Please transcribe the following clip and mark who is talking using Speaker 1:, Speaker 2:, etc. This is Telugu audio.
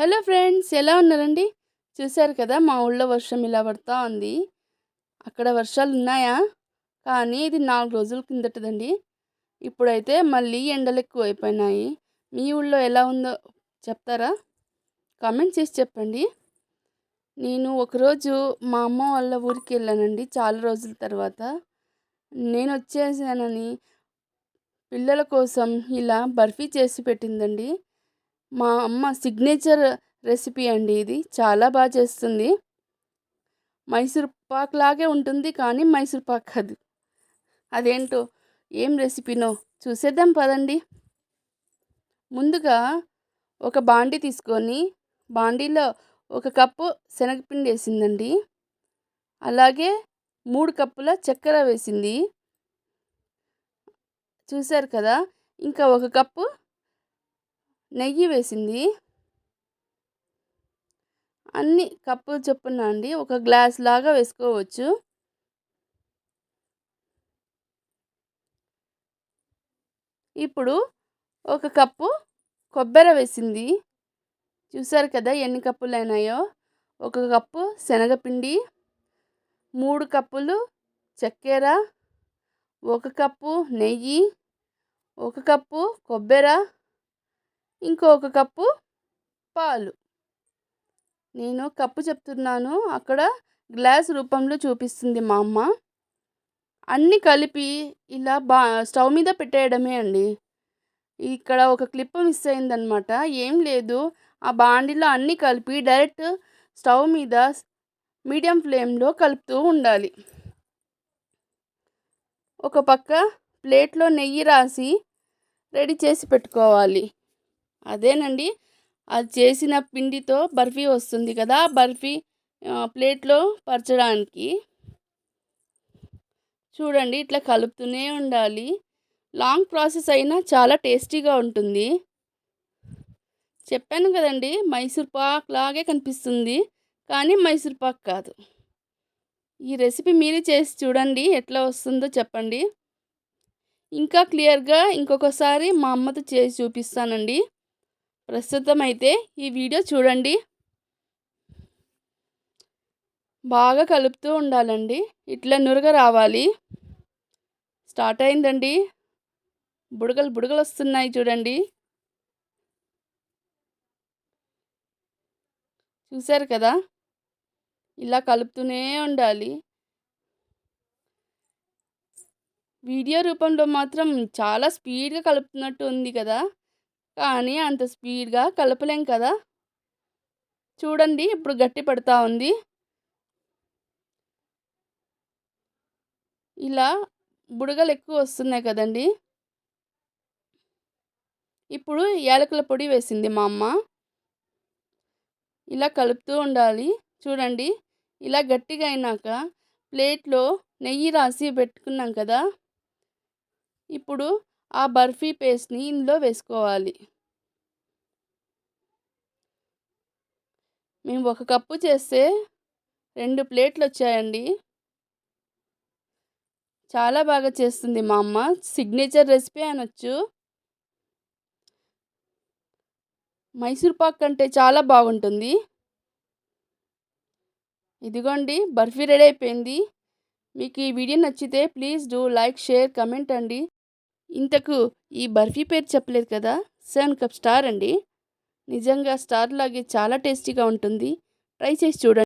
Speaker 1: హలో ఫ్రెండ్స్ ఎలా ఉన్నారండి? చూశారు కదా మా ఊళ్ళో వర్షం ఇలా పడుతూ ఉంది. అక్కడ వర్షాలు ఉన్నాయా? కానీ ఇది నాలుగు రోజుల కిందటదండి. ఇప్పుడైతే మళ్ళీ ఎండలు ఎక్కువ అయిపోయినాయి మీ ఊళ్ళో ఎలా ఉందో చెప్తారా? కామెంట్ చేసి చెప్పండి. నేను ఒకరోజు మా అమ్మ వాళ్ళ ఊరికి వెళ్ళానండి చాలా రోజుల తర్వాత. నేను వచ్చేసానని పిల్లల కోసం ఇలా బర్ఫీ చేసి పెట్టిందండి. మా అమ్మ సిగ్నేచర్ రెసిపీ అండి ఇది. చాలా బాగా చేస్తుంది. మైసూర్ పాక్ లాగే ఉంటుంది కానీ మైసూర్ పాక్ కాదు. అదేంటో ఏం రెసిపీనో చూసేద్దాం పదండి. ముందుగా ఒక బాండి తీసుకొని బాండీలో ఒక కప్పు శనగపిండి వేసిందండి. అలాగే మూడు కప్పుల చక్కెర వేసింది. చూశారు కదా ఇంకా ఒక కప్పు నెయ్యి వేసింది. అన్ని కప్పులు చొప్పున అండి ఒక గ్లాస్ లాగా వేసుకోవచ్చు. ఇప్పుడు ఒక కప్పు కొబ్బరి వేసింది. చూసారు కదా ఎన్ని కప్పులు అయినాయో ఒక కప్పు శనగపిండి మూడు కప్పులు చక్కెర ఒక కప్పు నెయ్యి ఒక కప్పు కొబ్బరి ఇంకొక కప్పు పాలు. నేను కప్పు చెప్తున్నాను. అక్కడ గ్లాస్ రూపంలో చూపిస్తుంది మా అమ్మ. అన్నీ కలిపి ఇలా బా స్టవ్ మీద పెట్టేయడమే అండి. ఇక్కడ ఒక క్లిప్ మిస్ అయిందనమాట ఏం లేదు. ఆ బాండిలో అన్నీ కలిపి డైరెక్ట్ స్టవ్ మీద మీడియం ఫ్లేమ్లో కలుపుతూ ఉండాలి. ఒక పక్క ప్లేట్లో నెయ్యి రాసి రెడీ చేసి పెట్టుకోవాలి. అదేనండి. అది చేసిన పిండితో బర్ఫీ వస్తుంది కదా బర్ఫీ ప్లేట్లో పరచడానికి. చూడండి ఇట్లా కలుపుతూనే ఉండాలి. లాంగ్ ప్రాసెస్ అయినా చాలా టేస్టీగా ఉంటుంది. చెప్పాను కదండి మైసూర్ పాక్ లాగే కనిపిస్తుంది కానీ మైసూర్ పాక్ కాదు. ఈ రెసిపీ మీరే చేసి చూడండి ఎట్లా వస్తుందో చెప్పండి. ఇంకా క్లియర్గా ఇంకొకసారి మా అమ్మతో చేసి చూపిస్తానండి. ప్రస్తుతం అయితే ఈ వీడియో చూడండి. బాగా కలుపుతూ ఉండాలండి. ఇట్లా నురగ రావాలి. స్టార్ట్ అయిందండి. బుడగలు బుడగలు వస్తున్నాయి చూడండి. చూశారు కదా? ఇలా కలుపుతూనే ఉండాలి. వీడియో రూపంలో మాత్రం చాలా స్పీడ్గా కలుపుతున్నట్టు ఉంది కదా? కానీ అంత స్పీడ్గా కలపలేం కదా! చూడండి ఇప్పుడు గట్టి పడుతూ ఉంది. ఇలా బుడగలు ఎక్కువ వస్తున్నాయి కదండి! ఇప్పుడు యాలకుల పొడి వేసింది మా అమ్మ. ఇలా కలుపుతూ ఉండాలి. చూడండి ఇలా గట్టిగా అయినాక ప్లేట్లో నెయ్యి రాసి పెట్టుకున్నాం కదా! ఇప్పుడు ఆ బర్ఫీ పేస్ట్ని ఇందులో వేసుకోవాలి. మేము ఒక కప్పు చేస్తే రెండు ప్లేట్లు వచ్చాయండి. చాలా బాగా చేస్తుంది మా అమ్మ. సిగ్నేచర్ రెసిపీ అనొచ్చు. మైసూర్ పాక్ కంటే చాలా బాగుంటుంది. ఇదిగోండి బర్ఫీ రెడీ అయిపోయింది. మీకు ఈ వీడియో నచ్చితే please do like share comment అండి. ఇంతకు ఈ బర్ఫీ పేరు చెప్పలేదు కదా? సెవెన్ కప్ స్టార్ అండి. నిజంగా స్టార్ లాగే చాలా టేస్టీగా ఉంటుంది. ట్రై చేసి చూడండి.